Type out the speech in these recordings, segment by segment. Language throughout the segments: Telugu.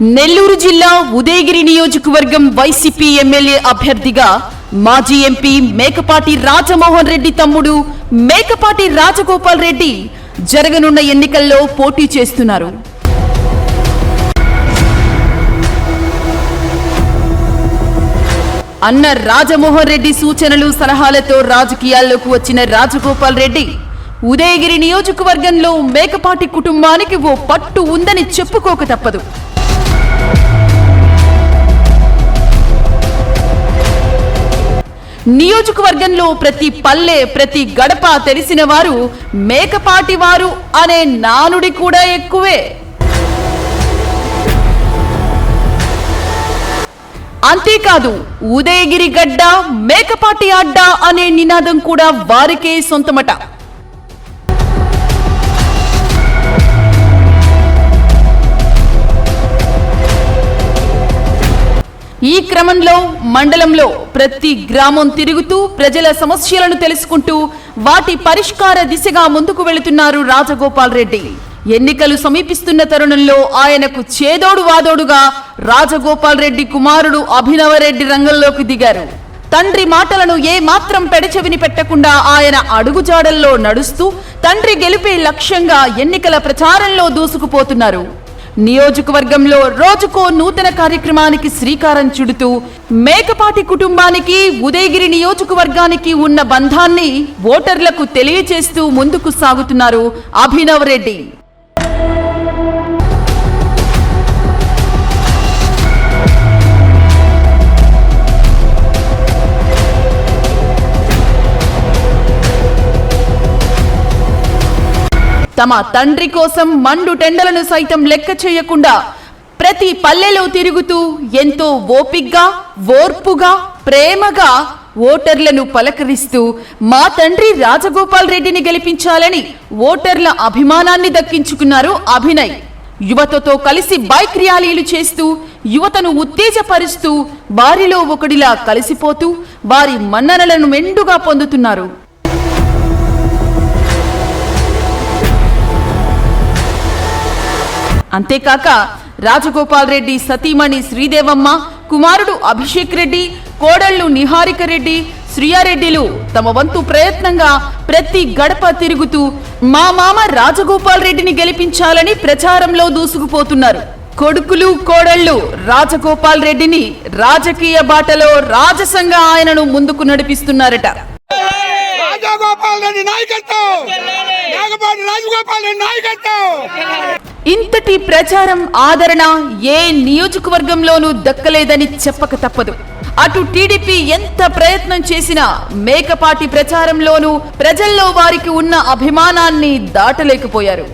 నెల్లూరు జిల్లా ఉదయగిరి నియోజకవర్గం వైసీపీ ఎమ్మెల్యే అభ్యర్థిగా మాజీ ఎంపీ మేకపాటి రాజమోహన్ రెడ్డి తమ్ముడు మేకపాటి రాజగోపాల్ రెడ్డి జరగనున్న ఎన్నికల్లో పోటీ చేస్తున్నారు. అన్న రాజమోహన్ రెడ్డి సూచనలు సలహాలతో రాజకీయాల్లోకి వచ్చిన రాజగోపాల్ రెడ్డి ఉదయగిరి నియోజకవర్గంలో మేకపాటి కుటుంబానికి ఓ పట్టు ఉందని చెప్పుకోక తప్పదు. నియోజకవర్గంలో ప్రతి పల్లె ప్రతి గడప తెలిసిన వారు మేకపాటి వారు అనే నానుడి కూడా ఎక్కువే. అంతేకాదు ఉదయగిరి గడ్డ మేకపాటి అడ్డ అనే నినాదం కూడా వారికే సొంతమట. ఈ క్రమంలో మండలంలో ప్రతి గ్రామం తిరుగుతూ ప్రజల సమస్యలను తెలుసుకుంటూ వాటి పరిష్కార దిశగా ముందుకు వెళుతున్నారు రాజగోపాల్ రెడ్డి. ఎన్నికలు సమీపిస్తున్న తరుణంలో ఆయనకు చేదోడు వాదోడుగా రాజగోపాల్ రెడ్డి కుమారుడు అభినవరెడ్డి రంగంలోకి దిగారు. తండ్రి మాటలను ఏ మాత్రం పెడచెవిని పెట్టకుండా ఆయన అడుగుజాడల్లో నడుస్తూ తండ్రి గెలిపే లక్ష్యంగా ఎన్నికల ప్రచారంలో దూసుకుపోతున్నారు. నియోజకవర్గంలో రోజుకో నూతన కార్యక్రమానికి శ్రీకారం చుడుతూ మేకపాటి కుటుంబానికి ఉదయగిరి నియోజకవర్గానికి ఉన్న బంధాన్ని ఓటర్లకు తెలియచేస్తూ ముందుకు సాగుతున్నారు అభినవ్ రెడ్డి. తమ తండ్రి కోసం మండు టెండలను సైతం లెక్క చేయకుండా ప్రతి పల్లెలో తిరుగుతూ ఎంతో ఓపిగ్గా ఓర్పుగా ప్రేమగా ఓటర్లను పలకరిస్తూ మా తండ్రి రాజగోపాల్ రెడ్డిని గెలిపించాలని ఓటర్ల అభిమానాన్ని దక్కించుకున్నారు అభినయ్. యువతతో కలిసి బైక్ ర్యాలీలు చేస్తూ యువతను ఉత్తేజపరుస్తూ వారిలో ఒకడిలా కలిసిపోతూ వారి మన్ననలను మెండుగా పొందుతున్నారు. అంతేకాక రాజగోపాల్ రెడ్డి సతీమణి శ్రీదేవమ్మ కుమారుడు అభిషేక్ రెడ్డి కోడళ్ళు నిహారిక రెడ్డి శ్రీయారెడ్డిలు తమ వంతు ప్రయత్నంగా ప్రతి గడప తిరుగుతూ మా మామ రాజగోపాల్ రెడ్డిని గెలిపించాలని ప్రచారంలో దూసుకుపోతున్నారు. కొడుకులు కోడళ్ళు రాజగోపాల్ రెడ్డిని రాజకీయ బాటలో రాజసంగా ఆయనను ముందుకు నడిపిస్తున్నారట. రాజగోపాల్ రెడ్డి నాయకత్వం! నాగపాటి రాజగోపాల్ రెడ్డి నాయకత్వం! ఇంతటి ప్రచారం ఆదరణ ఏ నియోజకవర్గంలోనూ దక్కలేదని చెప్పక తప్పదు. అటు టీడీపీ ఎంత ప్రయత్నం చేసినా మేకపాటి ప్రచారంలోనూ ప్రజల్లో వారికి ఉన్న అభిమానాన్ని దాటలేకపోయారు.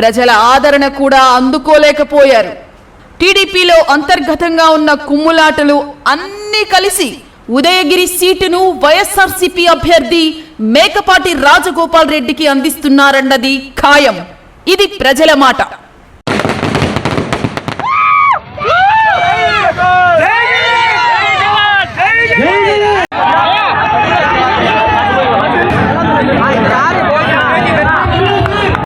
ప్రజల ఆదరణ కూడా అందుకోలేకపోయారు. టీడీపీలో అంతర్గతంగా ఉన్న కుమ్ములాటలు అన్నీ కలిసి ఉదయగిరి సీటును వైఎస్ఆర్సీపీ అభ్యర్థి మేకపాటి రాజగోపాల్ రెడ్డికి అందిస్తున్నారన్నది ఖాయం. ఇది ప్రజల మాట.